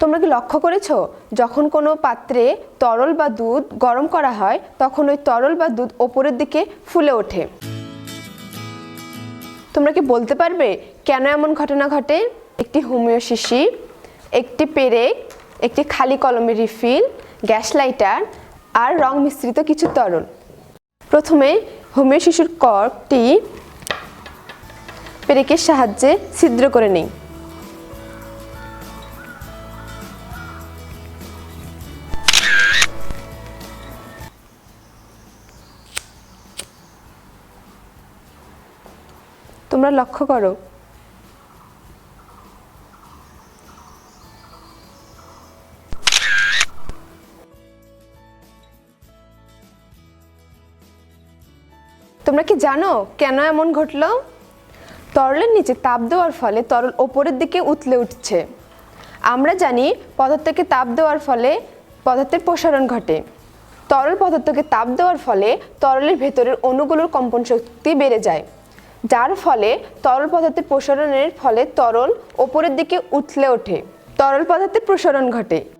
তোমরা কি লক্ষ্য করেছ? যখন কোনো পাত্রে তরল বা দুধ গরম করা হয়, তখন ওই তরল বা দুধ ওপরের দিকে ফুলে ওঠে। তোমরা কি বলতে পারবে কেন এমন ঘটনা ঘটে? একটি হোমিও শিশি, একটি পেরেক একটি খালি কলমের রিফিল, গ্যাস লাইটার আর রং মিশ্রিত কিছু তরল। প্রথমে হোমিও শিশুর কর্কটি পেরেকের সাহায্যে ছিদ্র করে নেই। তোমরা লক্ষ্য করো। তোমরা কি জানো কেন এমন ঘটলো? তরলের নিচে তাপ দেওয়ার ফলে তরল ওপরের দিকে উতলে উঠছে। আমরা জানি পদার্থকে তাপ দেওয়ার ফলে পদার্থের প্রসারণ ঘটে। তরল পদার্থকে তাপ দেওয়ার ফলে তরলের ভেতরের অণুগুলোর কম্পন শক্তি বেড়ে যায়। যার ফলে তরল পদার্থের প্রসারণের ফলে তরল ওপরের দিকে উথলে ওঠে। তরল পদার্থের প্রসারণ ঘটে।